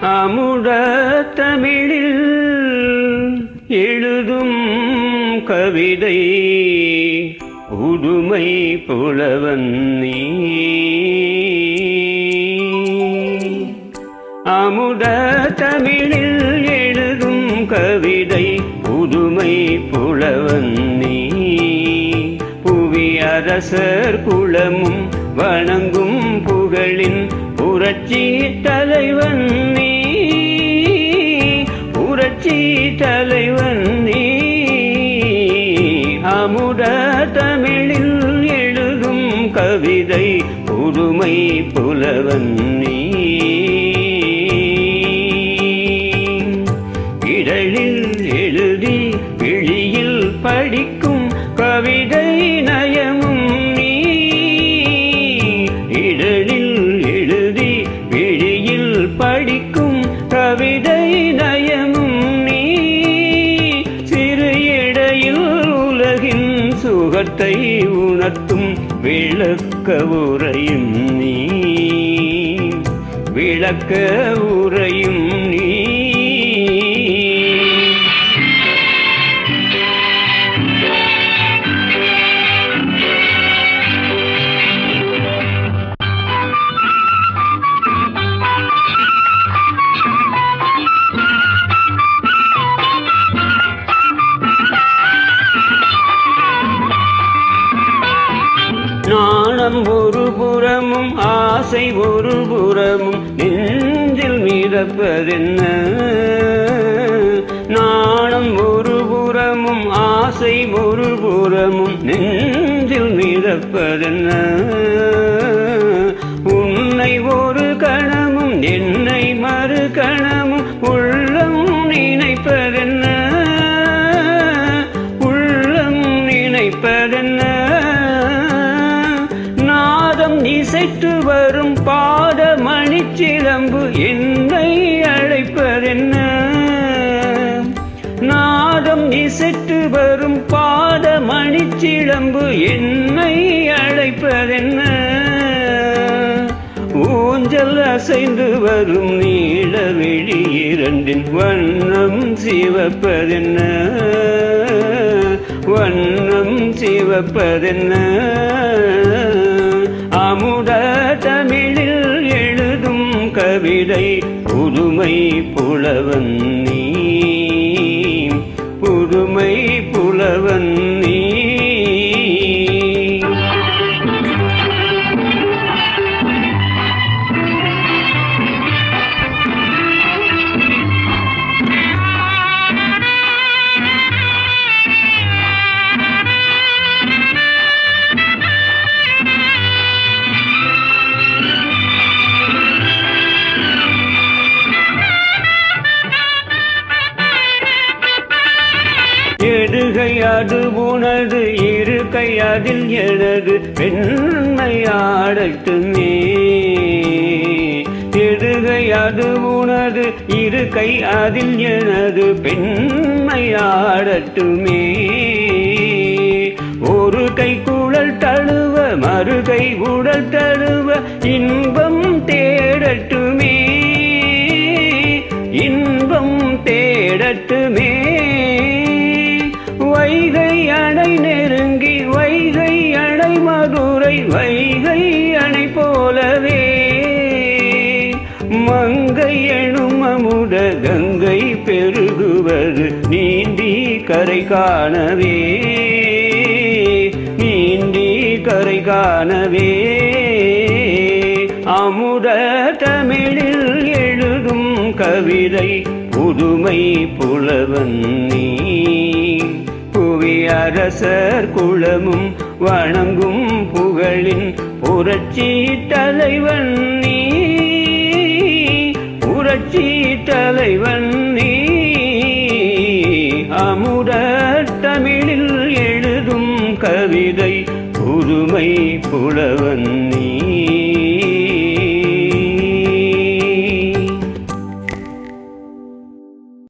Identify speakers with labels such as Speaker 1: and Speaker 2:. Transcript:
Speaker 1: அமுத தமிழில் எழுதும் கவிதை உடுமை புலவன் நீ. அமுத தமிழில் எழுதும் கவிதை புதுமை புலவன் நீ. புவி அரசர் குளமும் வணங்கும் புகழின் புரட்சி அமுத தமிழில் எழுதும் கவிதை புதுமை புலவன் நீ. இதழில் எழுதி விழியில் படிக்கும் கவிதை சுகத்தை உணர்த்தும் விளக்க உரையும் நீ. விளக்க உரையும் ஆசை ஒரு புறமும் நெஞ்சில் மிதப்பதென்ன? நாணம் ஒரு புறமும் ஆசை ஒரு புறமும் நெஞ்சில் மிதப்பதென்ன? உன்னை ஒரு கணமும் என்னை மறு கணமும் இசைத்து வரும் பாத மணிச்சிலம்பு என்னை அழைப்பதென்ன? நாதம் இசைத்து வரும் பாத மணிச்சிலம்பு என்னை அழைப்பதென்ன? ஊஞ்சல் அசைந்து வரும் நீள வெளி இரண்டின் வண்ணம் சிவப்பதென்ன? வண்ணம் சிவப்பதென்ன? புதுமை புலவன் நீ. எடுகை அது உனது இருக்கை அதில் எனது பெண்மை பெண்மையாடட்டுமே எடுகை அது உனது இருக்கை அதில் எனது பெண்மை ஆடட்டுமே ஒரு கை குழல் தழுவ மறு கை உடல் தழுவ இன்ப அமுத கங்கை பெருகுவது நீந்தி கரை காணவே. நீந்தி கரை காணவே. அமுத தமிழில் எழுதும் கவிதை புதுமை புலவன் நீ. புவி அரசர் குளமும் வணங்கும் புகழின் புரட்சி தலைவன் புரட்சி தலைவன் நீ. அமுத தமிழில் எழுதும் கவிதை புதுமை புலவன் நீ.